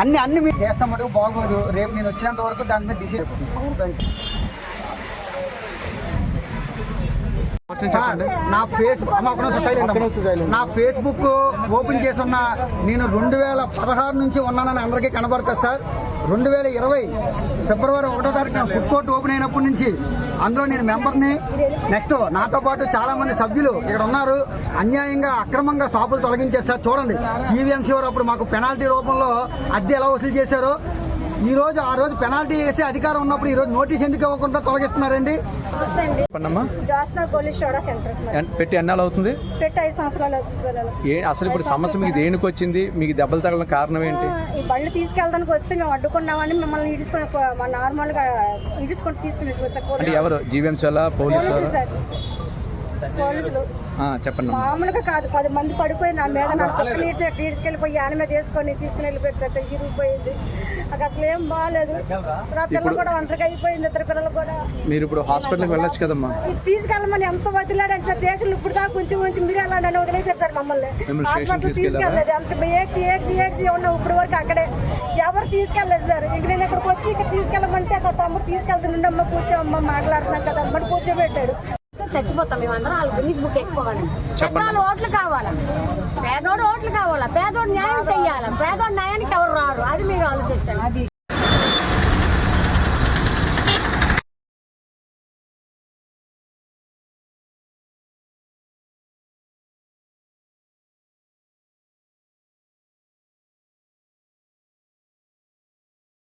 అన్ని అన్ని మీరు చేస్తాం మటుకు బాగోదు. రేపు నేను వచ్చినంత వరకు దాని మీద డిసైడ్ సార్, నా ఫేస్బుక్. నా ఫేస్బుక్ ఓపెన్ చేసి ఉన్న నేను రెండు వేల పదహారు నుంచి ఉన్నానని అందరికీ కనబడుతుంది సార్. రెండు వేల ఇరవై ఫిబ్రవరి ఒకటో తారీఖున ఫుడ్ కోర్ట్ ఓపెన్ అయినప్పటి నుంచి అందులో నేను మెంబర్ని నెక్స్ట్ నాతో పాటు చాలామంది సభ్యులు ఇక్కడ ఉన్నారు. అన్యాయంగా అక్రమంగా షాపులు తొలగించేస్తారు చూడండి టీవీఎంసీ వారు అప్పుడు మాకు పెనాల్టీ రూపంలో అద్దె ఎలా వసూలు చేశారో? ఈ రోజు ఆ రోజు పెనాల్టీ వేసే అధికారం ఉన్నప్పుడు ఈ రోజు నోటీస్ ఎందుకు ఇవ్వకుండా తొలగిస్తున్నారండి? జాస్నా సోడా సెంటర్ పెట్టి ఎన్నాళ్ళు అవుతుంది? పెట్టి ఐదు సంవత్సరాలు అవుతుంది. సార్ అలా. ఏ అసలు ఇప్పుడు సమస్య మీకు దేనికి వచ్చింది? మీకు దెబ్బలు తగలడం కారణం ఏంటి? ఈ బళ్ళు తీసుకెళ్ళడానికి వస్తే మేము అడ్డుకున్నామని మిమ్మల్ని ఇడుచుకొని నార్మల్గా ఇడుచుకొని తీసుకుని. ఎవరు? జీవీఎంసీ పోలీసు పోలీసులు. చెప్పండి. మామూలుగా కాదు పది మంది పడిపోయి నా మీద నా పక్క నీడ్స్ తీసుకెళ్ళిపోయి ఆన మీద వేసుకొని తీసుకుని వెళ్ళిపోయారు సార్ చెయ్యి ఇరిగిపోయింది. నాకు అసలు ఏం బాగాలేదు నా పిల్లలు కూడా ఒంటరిగా అయిపోయింది ఇద్దరు పిల్లలు కూడా. మీరు ఇప్పుడు హాస్పిటల్కి వెళ్ళొచ్చు కదమ్మా. తీసుకెళ్ళమని ఎంత వదిలాడని సార్? స్టేషన్ ఇప్పుడు దాకా కొంచెం కొంచెం మీరు వెళ్ళండి అని వదిలేశారు సార్ మమ్మల్ని? హాస్పిటల్? తీసుకెళ్ళలేదు. అంత ఏడ్చి ఏడ్చి ఏడ్చి ఉన్నాం ఇప్పుడు వరకు అక్కడే. ఎవరు తీసుకెళ్ళలేదు సార్. ఇంక నేను ఇక్కడికి వచ్చి ఇక్కడ తీసుకెళ్ళమంటే అక్కడ తమ్ముడు తీసుకెళ్తుండే అమ్మ కూర్చో అమ్మ మాట్లాడుతున్నాం కదా అమ్మని కూర్చోబెట్టాడు. చచ్చిపోతాం మేమందరం వాళ్ళకి నీకు బుక్ ఎక్కువండి పెద్దవాళ్ళు ఓట్లు కావాలా? పేదోడు ఓట్లు కావాలా? పేదోడు న్యాయం చెయ్యాలి? పేదోడు న్యాయానికి ఎవరు రారు? అది మీరు ఆలోచించండి.